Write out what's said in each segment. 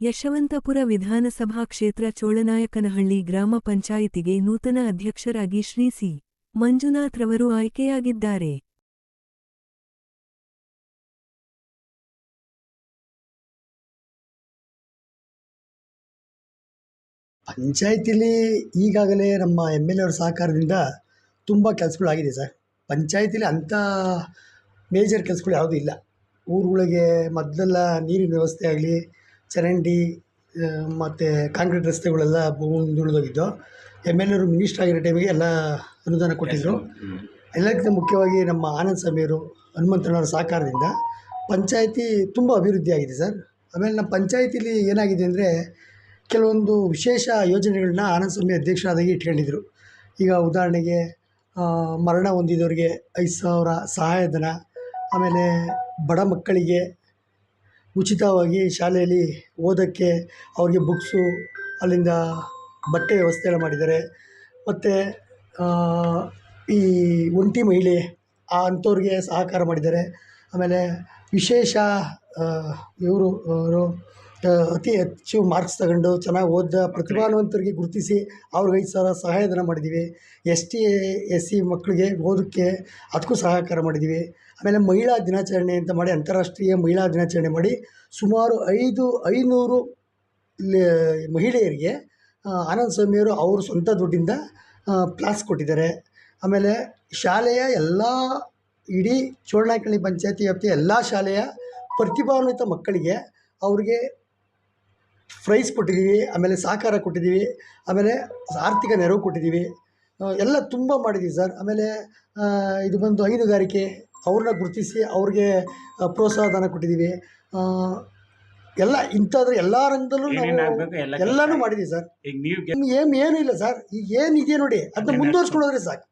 ಯಶವಂತಪುರ ವಿಧಾನಸಭಾ ಕ್ಷೇತ್ರ ಚೋಳನಾಯಕನಹಳ್ಳಿ ಗ್ರಾಮ ಪಂಚಾಯಿತಿಗೆ ನೂತನ ಅಧ್ಯಕ್ಷರಾಗಿ ಶ್ರೀ ಸಿ. ಮಂಜುನಾಥ್ರವರು ಆಯ್ಕೆಯಾಗಿದ್ದಾರೆ. ಪಂಚಾಯತಿಲಿ ಈಗಾಗಲೇ ನಮ್ಮ ಎಂ ಎಲ್ ಸಹಕಾರದಿಂದ ತುಂಬ ಕೆಲಸಗಳಾಗಿದೆ ಸರ್. ಪಂಚಾಯತಿಲಿ ಅಂಥ ಮೇಜರ್ ಕೆಲಸಗಳು ಯಾವುದೂ ಇಲ್ಲ. ಊರುಗಳಿಗೆ ಮೊದಲೆಲ್ಲ ನೀರಿನ ವ್ಯವಸ್ಥೆ ಆಗಲಿ ಚರಂಡಿ ಮತ್ತು ಕಾಂಕ್ರೀಟ್ ರಸ್ತೆಗಳೆಲ್ಲ ಮುಂದುಳಿದೋಗಿದ್ದು ಎಂ ಎಲ್ ಎರು ಮಿನಿಸ್ಟರ್ ಆಗಿರೋ ಟೈಮಿಗೆ ಎಲ್ಲ ಅನುದಾನ ಕೊಟ್ಟಿದ್ದರು ಎಲ್ಲಕ್ಕಿಂತ ಮುಖ್ಯವಾಗಿ ನಮ್ಮ ಆನಂದ್ ಸ್ವಾಮಿಯವರು ಹನುಮಂತನವರ ಸಹಕಾರದಿಂದ ಪಂಚಾಯಿತಿ ತುಂಬ ಅಭಿವೃದ್ಧಿ ಆಗಿದೆ ಸರ್. ಆಮೇಲೆ ನಮ್ಮ ಪಂಚಾಯಿತಿಲಿ ಏನಾಗಿದೆ ಅಂದರೆ ಕೆಲವೊಂದು ವಿಶೇಷ ಯೋಜನೆಗಳನ್ನ ಆನಂದ್ ಸ್ವಾಮಿ ಅಧ್ಯಕ್ಷರಾದಾಗಿ ಇಟ್ಕೊಂಡಿದ್ರು. ಈಗ ಉದಾಹರಣೆಗೆ ಮರಣ ಹೊಂದಿದವ್ರಿಗೆ ಐದು ಸಾವಿರ ಸಹಾಯಧನ ಆಮೇಲೆ ಬಡ ಮಕ್ಕಳಿಗೆ ಉಚಿತವಾಗಿ ಶಾಲೆಯಲ್ಲಿ ಓದೋಕ್ಕೆ ಅವ್ರಿಗೆ ಬುಕ್ಸು ಅಲ್ಲಿಂದ ಬಟ್ಟೆ ವ್ಯವಸ್ಥೆ ಮಾಡಿದ್ದಾರೆ. ಮತ್ತು ಈ ಒಂಟಿ ಮಹಿಳೆ ಆ ಅಂಥವ್ರಿಗೆ ಸಹಕಾರ ಮಾಡಿದ್ದಾರೆ. ಆಮೇಲೆ ವಿಶೇಷ ಇವರು, ಅವರು ಅತಿ ಹೆಚ್ಚು ಮಾರ್ಕ್ಸ್ ತಗೊಂಡು ಚೆನ್ನಾಗಿ ಓದಿದ ಪ್ರತಿಭಾನ್ವಂತರಿಗೆ ಗುರುತಿಸಿ ಅವ್ರಿಗೆ ಐದು ಸಾವಿರ ಸಹಾಯಧನ ಮಾಡಿದ್ದೀವಿ ಎಸ್ ಟಿ ಎಸ್ ಸಿ ಮಕ್ಕಳಿಗೆ ಓದೋಕ್ಕೆ ಅದಕ್ಕೂ ಸಹಕಾರ ಮಾಡಿದ್ದೀವಿ ಆಮೇಲೆ ಮಹಿಳಾ ದಿನಾಚರಣೆ ಅಂತ ಮಾಡಿ ಅಂತಾರಾಷ್ಟ್ರೀಯ ಮಹಿಳಾ ದಿನಾಚರಣೆ ಮಾಡಿ ಸುಮಾರು ಐದು, ಐನೂರು ಮಹಿಳೆಯರಿಗೆ ಆನಂದ್ ಸ್ವಾಮಿಯವರು ಅವ್ರ ಸ್ವಂತ ದುಡ್ಡಿಂದ ಪ್ಲಾಸ್ ಕೊಟ್ಟಿದ್ದಾರೆ. ಆಮೇಲೆ ಶಾಲೆಯ ಎಲ್ಲ ಇಡೀ ಚೋಳನಾಕಳ್ಳಿ ಪಂಚಾಯತಿ ವ್ಯಾಪ್ತಿಯ ಎಲ್ಲ ಶಾಲೆಯ ಪ್ರತಿಭಾನ್ವಿತ ಮಕ್ಕಳಿಗೆ ಅವ್ರಿಗೆ ಪ್ರೈಸ್ ಕೊಟ್ಟಿದ್ದೀವಿ ಆಮೇಲೆ ಸಹಕಾರ ಕೊಟ್ಟಿದ್ದೀವಿ ಆಮೇಲೆ ಆರ್ಥಿಕ ನೆರವು ಕೊಟ್ಟಿದ್ದೀವಿ. ಎಲ್ಲ ತುಂಬ ಮಾಡಿದ್ದೀವಿ ಸರ್. ಆಮೇಲೆ ಇದು ಬಂದು ಹೈನುಗಾರಿಕೆ ಅವ್ರನ್ನ ಗುರುತಿಸಿ ಅವ್ರಿಗೆ ಪ್ರೋತ್ಸಾಹ ಧನ ಕೊಟ್ಟಿದ್ದೀವಿ. ಎಲ್ಲ ಇಂಥದ್ರ ಎಲ್ಲ ರಂಗದಲ್ಲೂ ನಾವು ಎಲ್ಲನೂ ಮಾಡಿದ್ದೀವಿ ಸರ್. ಏನು ಏನು ಏನೂ ಇಲ್ಲ ಸರ್. ಈಗ ಏನಿದೆ ನೋಡಿ ಅದನ್ನ ಮುಂದುವರ್ಸ್ಕೊಂಡು ಹೋದ್ರೆ ಸಾಕು.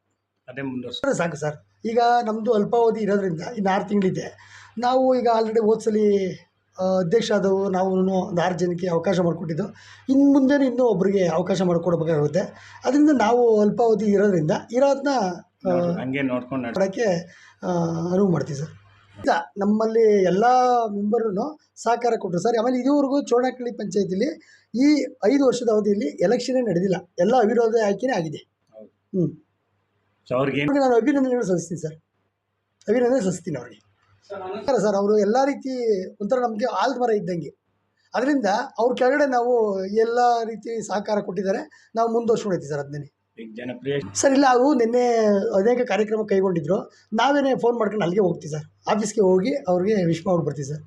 ಅದೇ ಮುಂದುವರ್ಸ್ಕೊಂಡ್ರೆ ಸಾಕು ಸರ್. ಈಗ ನಮ್ಮದು ಅಲ್ಪಾವಧಿ ಇರೋದ್ರಿಂದ ಇನ್ನು ಆರು ತಿಂಗಳಿದೆ. ನಾವು ಈಗ ಆಲ್ರೆಡಿ ಹೋದ್ಸಲಿ ಅಧ್ಯಕ್ಷ ಆದವು ನಾವು ಒಂದು ಆರು ಜನಕ್ಕೆ ಅವಕಾಶ ಮಾಡಿಕೊಟ್ಟಿದ್ದು. ಇನ್ನು ಮುಂದೆ ಇನ್ನೂ ಒಬ್ಬರಿಗೆ ಅವಕಾಶ ಮಾಡಿಕೊಡ್ಬೇಕಾಗುತ್ತೆ. ಅದರಿಂದ ನಾವು ಅಲ್ಪಾವಧಿ ಇರೋದ್ರಿಂದ ಇರೋದನ್ನ ಹಂಗೆ ನೋಡ್ಕೊಂಡು ನೋಡೋಕ್ಕೆ ಅನುವು ಮಾಡ್ತೀವಿ ಸರ್. ಇಲ್ಲ ನಮ್ಮಲ್ಲಿ ಎಲ್ಲ ಮೆಂಬರ್ನು ಸಹಕಾರ ಕೊಟ್ಟರು. ಸರ್ ಆಮೇಲೆ ಇದುವರೆಗೂ ಚೋಣಕಳ್ಳಿ ಪಂಚಾಯತಿಲಿ ಈ ಐದು ವರ್ಷದ ಅವಧಿಯಲ್ಲಿ ಎಲೆಕ್ಷನ್ನೇ ನಡೆದಿಲ್ಲ. ಎಲ್ಲ ಅವಿರೋಧ ಆಯ್ಕೆನೇ ಆಗಿದೆ. ಹ್ಞೂ ಅವ್ರಿಗೆ ನಾನು ಅಭಿನಂದನೆಗಳು ಸಲ್ಲಿಸ್ತೀನಿ ಸರ್. ಅಭಿನಂದನೆ ಸಲ್ಲಿಸ್ತೀನಿ ಅವ್ರಿಗೆ. ಸರ್ ಸರ್ ಅವರು ಎಲ್ಲ ರೀತಿ ಒಂಥರ ನಮಗೆ ಆಲ್ದ ಮರ ಇದ್ದಂಗೆ. ಅದರಿಂದ ಅವ್ರ ಕೆಳಗಡೆ ನಾವು ಎಲ್ಲ ರೀತಿ ಸಹಕಾರ ಕೊಟ್ಟಿದ್ದಾರೆ. ನಾವು ಮುಂದುವರ್ಸ್ಕೊಂಡೈತಿ ಸರ್ ಅದನ್ನೇ. ಜನಪ್ರಿಯ ಸರ್ ಇಲ್ಲ ಅವು ನಿನ್ನೆ ಅನೇಕ ಕಾರ್ಯಕ್ರಮ ಕೈಗೊಂಡಿದ್ರು. ನಾವೇನೇ ಫೋನ್ ಮಾಡ್ಕೊಂಡು ಅಲ್ಲಿಗೆ ಹೋಗ್ತೀವಿ ಸರ್. ಆಫೀಸ್ಗೆ ಹೋಗಿ ಅವ್ರಿಗೆ ವಿಶ್ ಮಾಡಿ ಬರ್ತೀವಿ ಸರ್.